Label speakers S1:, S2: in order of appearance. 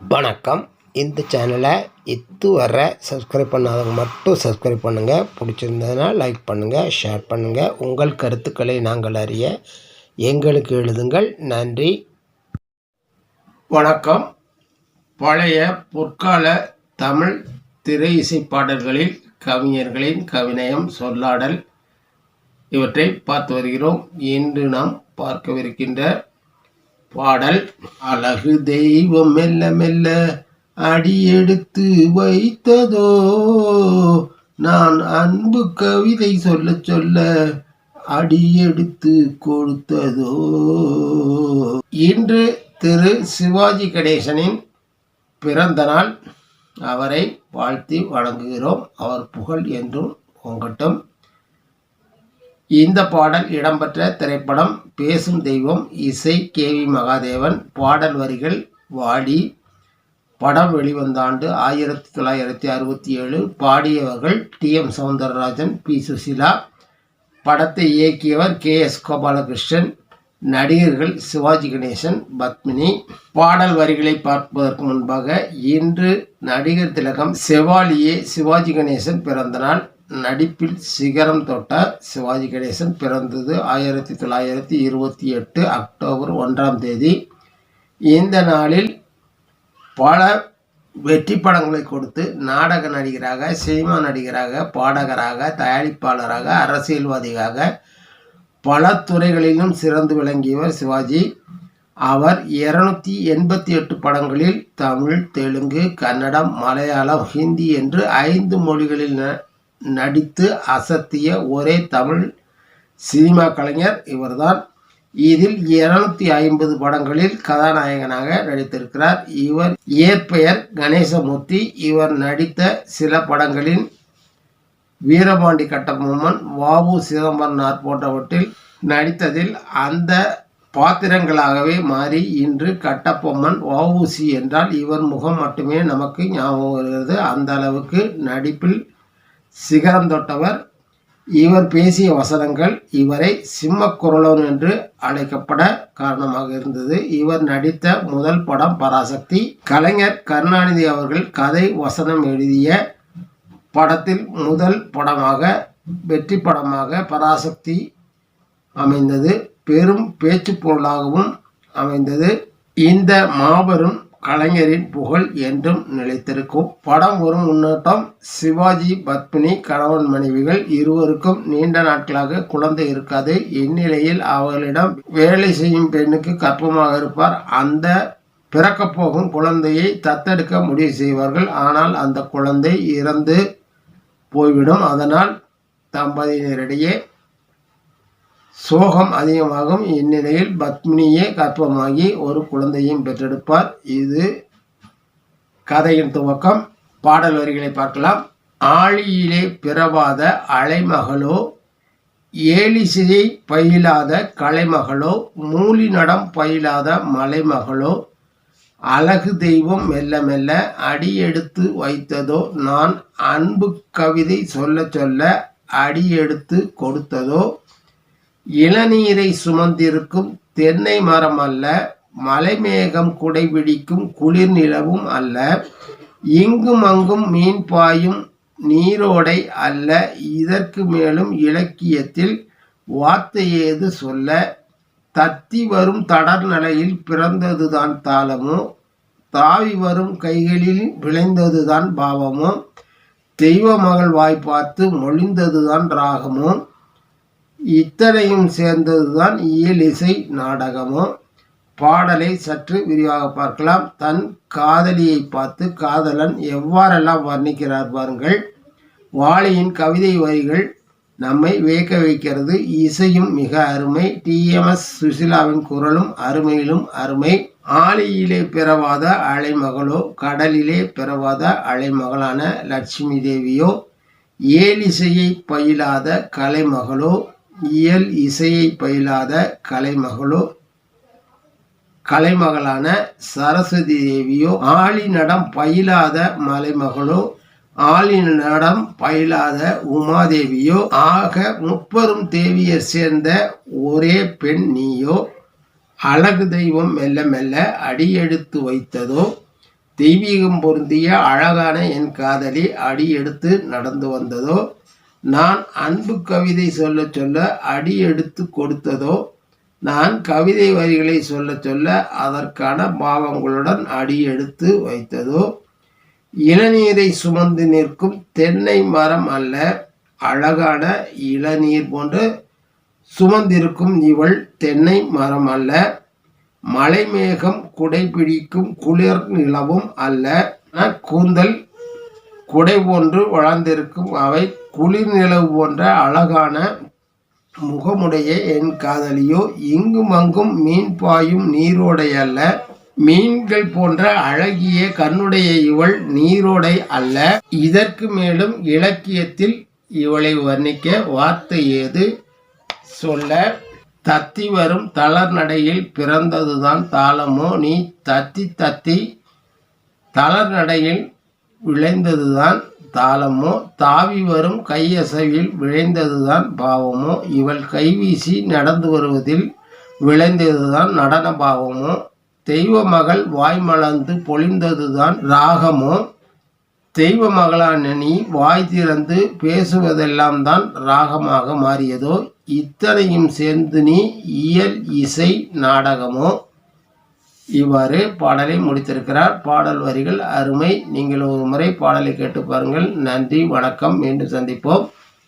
S1: வணக்கம். இந்த சேனலை இதுவரை சப்ஸ்கிரைப் பண்ணாதவங்க மட்டும் சப்ஸ்கிரைப் பண்ணுங்கள் பிடிச்சிருந்ததுன்னா லைக் பண்ணுங்கள் ஷேர் பண்ணுங்கள் உங்கள் கருத்துக்களை நாங்கள் அறிய எங்களுக்கு எழுதுங்கள். நன்றி. வணக்கம். பழைய பொற்கால தமிழ் திரை இசை பாடல்களில் கவிஞர்களின் கவிநயம் சொல்லாடல் இவற்றை பார்த்து வருகிறோம். இன்று நாம் பார்க்கவிருக்கின்ற பாடல் அழகு தெய்வம் மெல்ல மெல்ல அடியெடுத்து வைத்ததோ? நான் அன்பு கவிதை சொல்ல சொல்ல அடியெடுத்து கொடுத்ததோ? இன்று திரு சிவாஜி கணேசனின் பிறந்த நாள். அவரை வாழ்த்தி வணங்குகிறோம் அவர் புகழ் என்றும் உங்கட்டும் இந்த பாடல் இடம்பெற்ற திரைப்படம் பேசும் தெய்வம் இசை கே வி மகாதேவன் பாடல் வரிகள் வாடி. படம் வெளிவந்த ஆண்டு ஆயிரத்தி தொள்ளாயிரத்தி அறுபத்தி ஏழு பாடியவர்கள் T. M. Soundararajan P. Susheela படத்தை இயக்கியவர் கே. எஸ். கோபாலகிருஷ்ணன் நடிகர்கள் சிவாஜி கணேசன் பத்மினி. பாடல் வரிகளை பார்ப்பதற்கு முன்பாக இன்று நடிகர் திலகம் செவாலியே சிவாஜி கணேசன் பிறந்தநாள் நடிப்பில் சிகரம் தொட்ட சிவாஜி கணேசன் பிறந்தது ஆயிரத்தி தொள்ளாயிரத்தி இருபத்தி எட்டு அக்டோபர் ஒன்றாம் தேதி. இந்த நாளில் பல வெற்றி படங்களை கொடுத்து நாடக நடிகராக சினிமா நடிகராக பாடகராக தயாரிப்பாளராக அரசியல்வாதியாக பல துறைகளிலும் சிறந்து விளங்கியவர் சிவாஜி. அவர் இருநூத்தி எண்பத்தி எட்டு படங்களில் தமிழ் தெலுங்கு கன்னடம் மலையாளம் ஹிந்தி என்று ஐந்து மொழிகளில் ந- நடித்து அசத்திய ஒரே தமிழ் சினிமா கலைஞர் இவர்தான். இதில் இருநூத்தி ஐம்பது படங்களில் கதாநாயகனாக நடித்திருக்கிறார். இவர் இயற்பெயர் கணேசமூர்த்தி. இவர் நடித்த சில படங்களில் வீரபாண்டி கட்டபொம்மன் வாவு சிதம்பரனார் போன்றவற்றில் நடித்ததில் அந்த பாத்திரங்களாகவே மாறி இன்று கட்டபொம்மன் வஉசி என்றால் இவர் முகம் மட்டுமே நமக்கு ஞாபகம் வருகிறது. அந்த அளவுக்கு நடிப்பில் சிகரம் தொட்டவர். இவர் பேசிய வசனங்கள் இவரை சிம்ம குரலோன் என்று அழைக்கப்பட காரணமாக இருந்தது. இவர் நடித்த முதல் படம் பராசக்தி. கலைஞர் கருணாநிதி அவர்கள் கதை வசனம் எழுதிய படத்தில் முதல் படமாக வெற்றி படமாக பராசக்தி அமைந்தது. பெரும் பேச்சு பொருளாகவும் அமைந்தது. இந்த மாபெரும் கலைஞரின் புகழ் என்றும் நிலைத்திருக்கும். படம் ஒரு முன்னோட்டம் சிவாஜி பத்மினி கணவன் மனைவிகள் இருவருக்கும் நீண்ட நாட்களாக குழந்தை இருக்காது. இந்நிலையில் அவர்களிடம் வேலை செய்யும் பெண்ணுக்கு கற்பமாக இருப்பார். அந்த பிறக்கப் போகும் குழந்தையை தத்தெடுக்க முடிவு செய்வார்கள். ஆனால் அந்த குழந்தை இறந்து போய்விடும். அதனால் தம்பதியினரிடையே சோகம் அதிகமாகும். இந்நிலையில் பத்மினியே கர்ப்பமாகி ஒரு குழந்தையும் பெற்றெடுப்பார். இது கதையின் துவக்கம். பாடல் வரிகளை பார்க்கலாம். ஆழியிலே பிறவாத அலைமகளோ ஏலிசையை பயிலாத கலைமகளோ மூலி நடம் பயிலாத மலைமகளோ அழகு தெய்வம் மெல்ல மெல்ல அடியெடுத்து வைத்ததோ நான் அன்பு கவிதை சொல்ல சொல்ல அடியெடுத்து கொடுத்ததோ இளநீரை சுமந்திருக்கும் தென்னை மரம் அல்ல மலைமேகம் குடைபிடிக்கும் குளிர் நிலவும் அல்ல இங்கும் அங்கும் மீன் பாயும் நீரோடை அல்ல. இதற்கு மேலும் இலக்கியத்தில் வார்த்தை ஏது சொல்ல தத்தி வரும் தடர் நிலையில் பிறந்ததுதான் தாளமோ தாவி வரும் கைகளில் விளைந்ததுதான் பாவமோ தெய்வ மகள் வாய் பார்த்து மொழிந்ததுதான் ராகமோ இத்தனையும் சேர்ந்ததுதான் இயலிசை நாடகமோ? பாடலை சற்று விரிவாக பார்க்கலாம். தன் காதலியை பார்த்து காதலன் எவ்வாறெல்லாம் வர்ணிக்கிறார் பாருங்கள். வாலியின் கவிதை வரிகள் நம்மை வியக்க வைக்கிறது. இசையும் மிக அருமை. டிஎம்எஸ் சுசிலாவின் குரலும் அருமையிலும் அருமை. ஆலியிலே பிறவாத அலைமகளோ கடலிலே பிறவாத அலைமகளான லட்சுமி தேவியோ ஏலிசையை பயிலாத கலைமகளோ இயல் இசையை பயிலாத கலைமகளோ கலைமகளான சரஸ்வதி தேவியோ ஆளினடம் பயிலாத மலைமகளோ ஆளினடம் பயிலாத உமாதேவியோ ஆக முப்பெரும் தேவியர் சேர்ந்த ஒரே பெண் நீயோ அழகு தெய்வம் மெல்ல மெல்ல அடியெடுத்து வைத்ததோ தெய்வீகம் பொருந்திய அழகான என் காதலி அடி எடுத்து நடந்து வந்ததோ நான் அன்பு கவிதை சொல்ல சொல்ல அடி எடுத்து கொடுத்ததோ நான் கவிதை வரிகளை சொல்ல சொல்ல அதற்கான பாவங்களுடன் அடி எடுத்து வைத்ததோ இளநீரை சுமந்து நிற்கும் தென்னை மரம் அல்ல அழகான இளநீர் போன்று சுமந்திருக்கும் இவள் தென்னை மரம் அல்ல மலைமேகம் குடைபிடிக்கும் குளிர் நிலவும் அல்ல கூந்தல் குடை போன்று வளர்ந்திருக்கும் அவை குளிர் நிலவு போன்ற அழகான முகமுடைய என் காதலியோ இங்கும் அங்கும் மீன் பாயும் நீரோடை அல்ல. மீன்கள் போன்ற அழகிய கண்ணுடைய இவள் நீரோடை அல்ல. இதற்கு மேலும் இலக்கியத்தில் இவளை வர்ணிக்க வார்த்தை ஏது? சொல்ல தத்தி வரும் தளர் நடையில் பிறந்ததுதான் தாளமோ? நீ தத்தி தத்தி தளர் நடையில் விளைந்ததுதான் தாளமோ தாவி வரும் கையசைவில் விளைந்ததுதான் பாவமோ. இவள் கைவீசி நடந்து வருவதில் விளைந்ததுதான் நடன பாவமோ. தெய்வ மகள் வாய் மலர்ந்து பொழிந்ததுதான் ராகமோ. தெய்வ மகளான நீ வாய் திறந்து பேசுவதெல்லாம் தான் ராகமாக மாறியதோ. இத்தனையும் சேர்ந்து நீ இயல் இசை நாடகமோ. இவ்வாறு பாடலை முடித்திருக்கிறார். பாடல் வரிகள் அருமை. நீங்கள் ஒரு முறை பாடலை கேட்டு பாருங்கள். நன்றி வணக்கம். மீண்டும் சந்திப்போம்.